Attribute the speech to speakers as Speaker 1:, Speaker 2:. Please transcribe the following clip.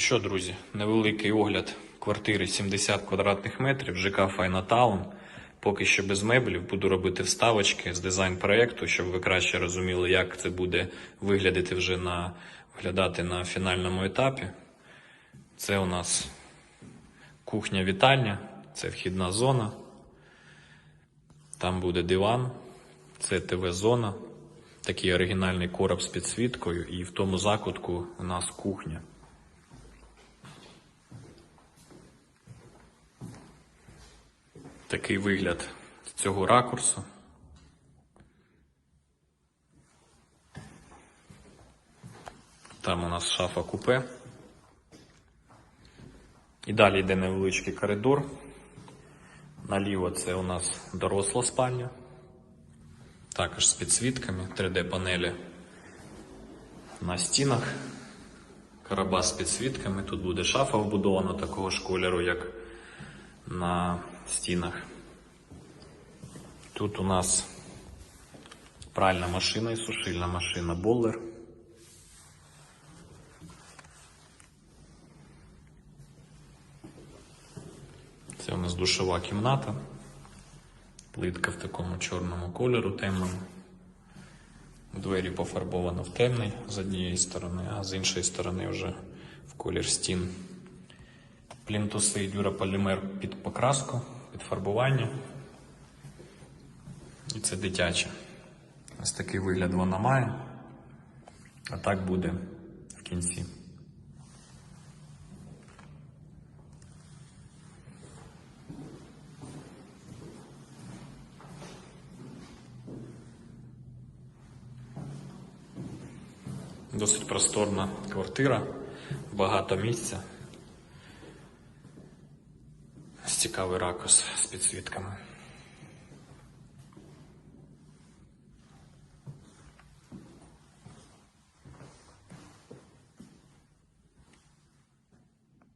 Speaker 1: що, друзі, невеликий огляд квартири 70 квадратних метрів, ЖК Файнатаун. Поки що без меблів, буду робити вставочки з дизайн-проєкту, щоб ви краще розуміли, як це буде виглядати вже на виглядати на фінальному етапі. Це у нас кухня-вітальня, це вхідна зона. Там буде диван, це ТВ-зона, такий оригінальний короб з підсвіткою, і в тому закутку у нас кухня. Такий вигляд з цього ракурсу. Там у нас шафа купе. І далі йде невеличкий коридор. Наліво це у нас доросла спальня. Також з підсвітками, 3D-панелі на стінах. Карабас з підсвітками. Тут буде шафа вбудована такого ж кольору, як на стінах. Тут у нас пральна машина і сушильна машина Боллер. Це у нас душова кімната. Плитка в такому чорному кольору темному. Двері пофарбовано в темний з однієї сторони, а з іншої сторони вже в колір стін. Плінтуси і дюраполімер під покраску, під фарбування. І це дитяче. Ось такий вигляд вона має. А так буде в кінці. Досить просторна квартира, багато місця. Ось Цікавий ракурс з підсвітками.